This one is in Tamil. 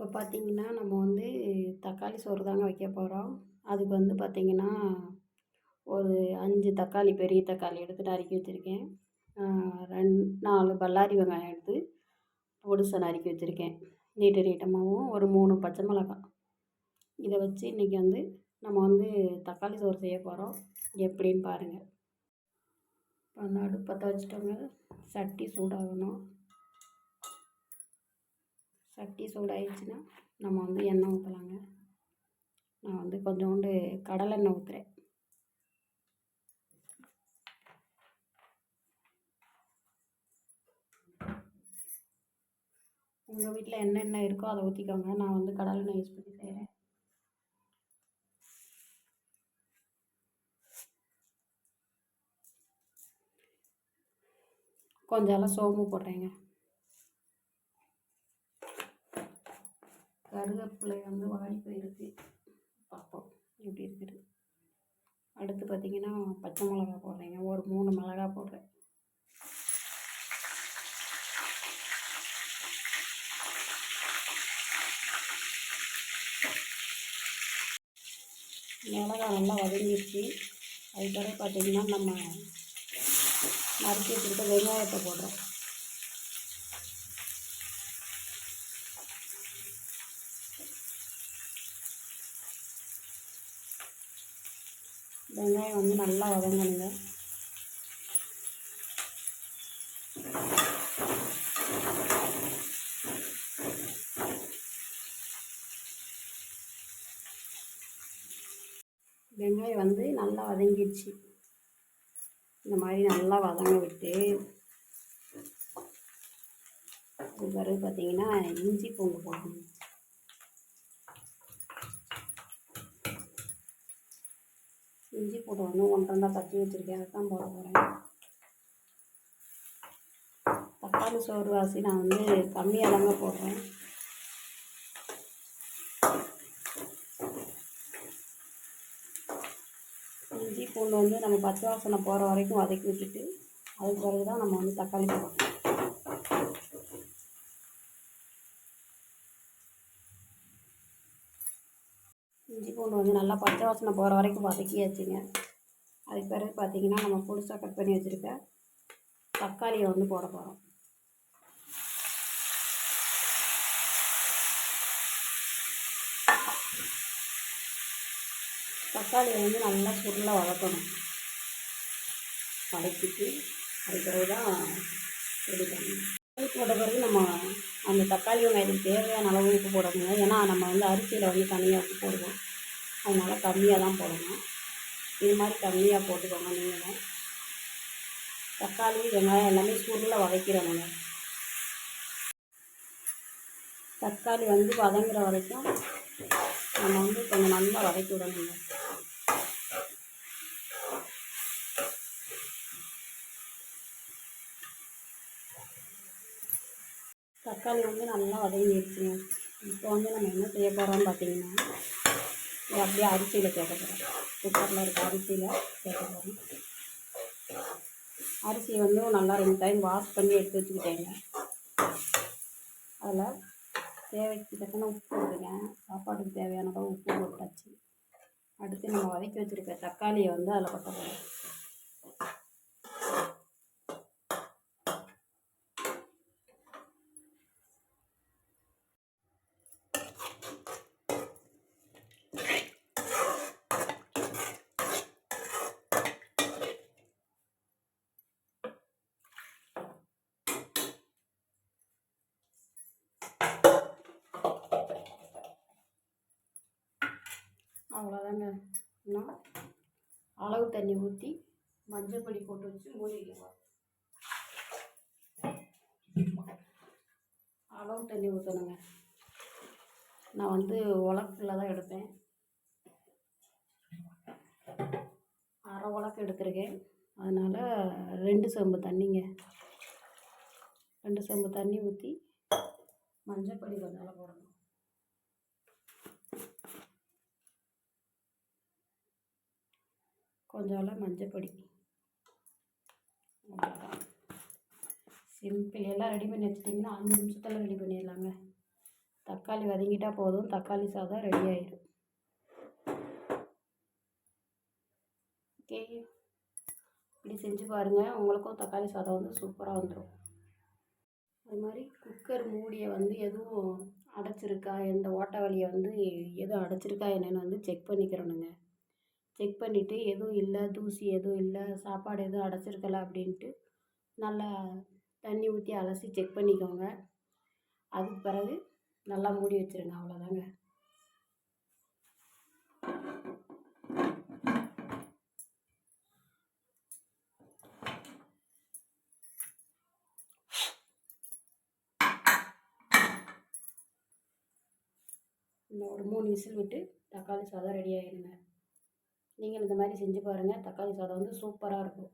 இப்போ பார்த்திங்கன்னா நம்ம வந்து தக்காளி சோறு தாங்க வைக்க போகிறோம் அதுக்கு வந்து பார்த்திங்கன்னா ஒரு அஞ்சு தக்காளி பெரிய தக்காளி எடுத்து நறுக்கி வச்சுருக்கேன். ரெண் நாலு பல்லாரி வெங்காயம் எடுத்து பொடிசை நறுக்கி வச்சுருக்கேன். நீட்டு நீட்டமாகவும் ஒரு மூணு பச்சை மிளகாய் இதை வச்சு இன்றைக்கி வந்து நம்ம வந்து தக்காளி சோறு செய்ய போகிறோம் எப்படின்னு பாருங்கள் இப்போ அந்த அடுப்பத்தை வச்சுட்டோங்க சட்டி சூடாகணும். சட்டி சூடாயிடுச்சுன்னா நம்ம வந்து எண்ணெய் ஊற்றலாங்க நான் வந்து கொஞ்சோண்டு கடலெண்ணெய் ஊற்றுறேன் உங்கள் வீட்டில் என்னென்ன இருக்கோ அதை ஊற்றிக்கோங்க நான் வந்து கடலெண்ணெய் யூஸ் பண்ணி செய்கிறேன் கொஞ்சம் சோம்பு போடுறேங்க. கருவேப்பிலை வந்து வாடி போயிருக்கு பார்ப்போம் எப்படி இருக்குது? அடுத்து பார்த்திங்கன்னா பச்சை மிளகா போடுறேங்க. ஒரு மூணு மிளகா போடுறேன். மிளகா நல்லா வதங்கிடுச்சு அதுக்கப்புறம் பார்த்திங்கன்னா நம்ம நறுக்கி வச்சுருக்க வெங்காயத்தை போடுறோம். வெங்காயம் வந்து நல்லா வதங்கணுங்க. வெங்காயம் வந்து நல்லா வதங்கிடுச்சு. இந்த மாதிரி நல்லா வதங்க விட்டு பிறகு பார்த்தீங்கன்னா இஞ்சி பூண்டு போடணும். இஞ்சி போட்டு வந்து ஒன்றரை தட்டி வச்சுருக்கேன். அதை தான் போட போகிறேன் தக்காளி சோறு வாசி நான் வந்து கம்மியாக தாங்க போடுறேன். இஞ்சி பூண்டு வந்து நம்ம பச்சை வாசனை போகிற வரைக்கும் வதக்கி விட்டுட்டு அதுக்கு பிறகு தான் நம்ம வந்து தக்காளி போடுறோம் இஞ்சி பூண்டு வந்து நல்லா பச்சை வாசனை போகிற வரைக்கும் வதக்கியாச்சுங்க. அதுக்கு பிறகு பார்த்திங்கன்னா நம்ம புதுசாக கட் பண்ணி வச்சுருக்க தக்காளியை வந்து போட போகிறோம் தக்காளியை வந்து நல்லா சுருளாக வளர்க்கணும் வதக்கிட்டு அதுக்கு பிறகு தான் ரெடி பண்ணணும். உப்பு போட்ட பிறகு நம்ம அந்த தக்காளி வெங்காயத்துக்கு தேவையான அளவு உப்பு போடணுங்க. ஏன்னா நம்ம வந்து அரிசியில் வந்து தனியாக உப்பு போடுவோம். அதனால் கம்மியாக தான் போடணும். இது மாதிரி கம்மியாக போட்டுக்கோங்க நீங்களும். தக்காளி வெங்காயம் எல்லாமே சூடில் வதக்கிறோங்க தக்காளி வந்து வதங்குற வரைக்கும் நம்ம வந்து கொஞ்சம் நல்லா வதக்கி விடணுங்க. தக்காளி வந்து நல்லா வதங்கிடுச்சுங்க. இப்போ வந்து நம்ம என்ன செய்ய போகிறோம்னு பார்த்தீங்கன்னா அப்படியே அரிசியில் கேட்க போகிறேன் குக்கரில் இருக்க அரிசியில் கேட்க போகிறேன் அரிசி வந்து நல்லா ரெண்டு டைம் வாஷ் பண்ணி எடுத்து வச்சுக்கிட்டேங்க. அதில் தேவைக்கு தக்கன உப்பு போட்டுங்க சாப்பாட்டுக்கு தேவையான அளவு உப்பு போட்டாச்சு. அடுத்து நம்ம வதக்கி வச்சுருக்க தக்காளியை வந்து அதில் கொட்ட போகிறோம் அவ்வளோதாங்க இன்னும் அளவு தண்ணி ஊற்றி மஞ்சள் பொடி போட்டு வச்சு மூடிடுவோம் அளவு தண்ணி ஊற்றணுங்க நான் வந்து உலக்கில் தான் எடுப்பேன். அரை உலக்கு எடுத்திருக்கேன். அதனால் ரெண்டு செம்பு தண்ணிங்க. ரெண்டு செம்பு தண்ணி ஊற்றி மஞ்சள் பொடி கொஞ்சம் போடணும். கொஞ்சம் மஞ்சப்பொடி. சிம்பிள் எல்லாம் ரெடி பண்ணி வச்சிட்டிங்கன்னா அஞ்சு நிமிஷத்தில் ரெடி பண்ணிடலாங்க. தக்காளி வதங்கிட்டால் போதும். தக்காளி சாதம் ரெடி ஆயிடும் ஓகே இப்படி செஞ்சு பாருங்கள் உங்களுக்கும் தக்காளி சாதம் வந்து சூப்பராக வந்துடும் அது மாதிரி குக்கர் மூடியை வந்து எதுவும் அடைச்சிருக்கா? எந்த ஓட்டை வழியை வந்து எதுவும் அடைச்சிருக்கா? என்னென்னு வந்து செக் பண்ணிக்கிறணுங்க. செக் பண்ணிவிட்டு எதுவும் இல்லை தூசி எதுவும் இல்லை சாப்பாடு எதுவும் அடைச்சிருக்கல அப்படின்ட்டு நல்லா தண்ணி ஊற்றி அலசி செக் பண்ணிக்கோங்க. அதுக்கு பிறகு நல்லா மூடி வச்சுருங்க அவ்வளோதாங்க இன்னும் ஒரு மூணு விசில் விட்டு தக்காளி சாதம் ரெடி ஆகிடுங்க நீங்கள் இந்த மாதிரி செஞ்சு பாருங்கள் தக்காளி சாதம் வந்து சூப்பராக இருக்கும்.